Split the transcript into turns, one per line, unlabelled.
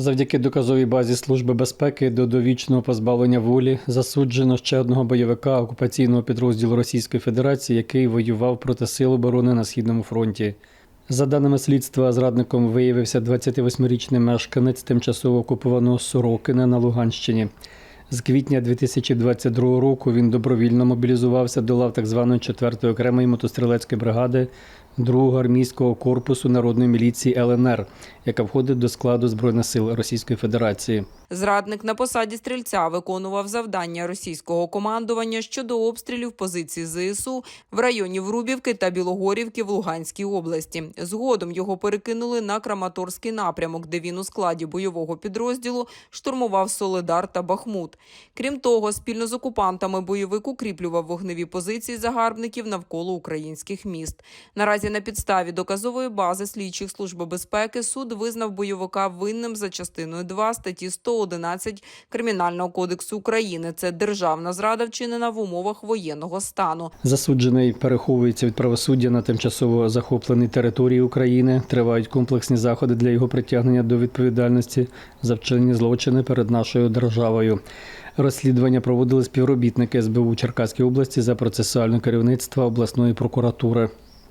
Завдяки доказовій базі Служби безпеки до довічного позбавлення волі засуджено ще одного бойовика окупаційного підрозділу Російської Федерації, який воював проти сил оборони на східному фронті. За даними слідства, зрадником виявився 28-річний мешканець тимчасово окупованого Сорокина на Луганщині. З квітня 2022 року він добровільно мобілізувався до лав так званої 4-ї окремої мотострілецької бригади 2-го армійського корпусу народної міліції ЛНР, яка входить до складу Збройних сил Російської Федерації.
Зрадник на посаді стрільця виконував завдання російського командування щодо обстрілів позицій ЗСУ в районі Врубівки та Білогорівки в Луганській області. Згодом його перекинули на Краматорський напрямок, де він у складі бойового підрозділу штурмував Соледар та Бахмут. Крім того, спільно з окупантами бойовик укріплював вогневі позиції загарбників навколо українських міст. Наразі на підставі доказової бази слідчих служби безпеки суд визнав бойовика винним за частиною 2 статті 111 Кримінального кодексу України. Це державна зрада вчинена в умовах воєнного стану.
Засуджений переховується від правосуддя на тимчасово захопленій території України. Тривають комплексні заходи для його притягнення до відповідальності за вчинені злочини перед нашою державою. Розслідування проводили співробітники СБУ Черкаської області за процесуальне керівництво обласної прокуратури.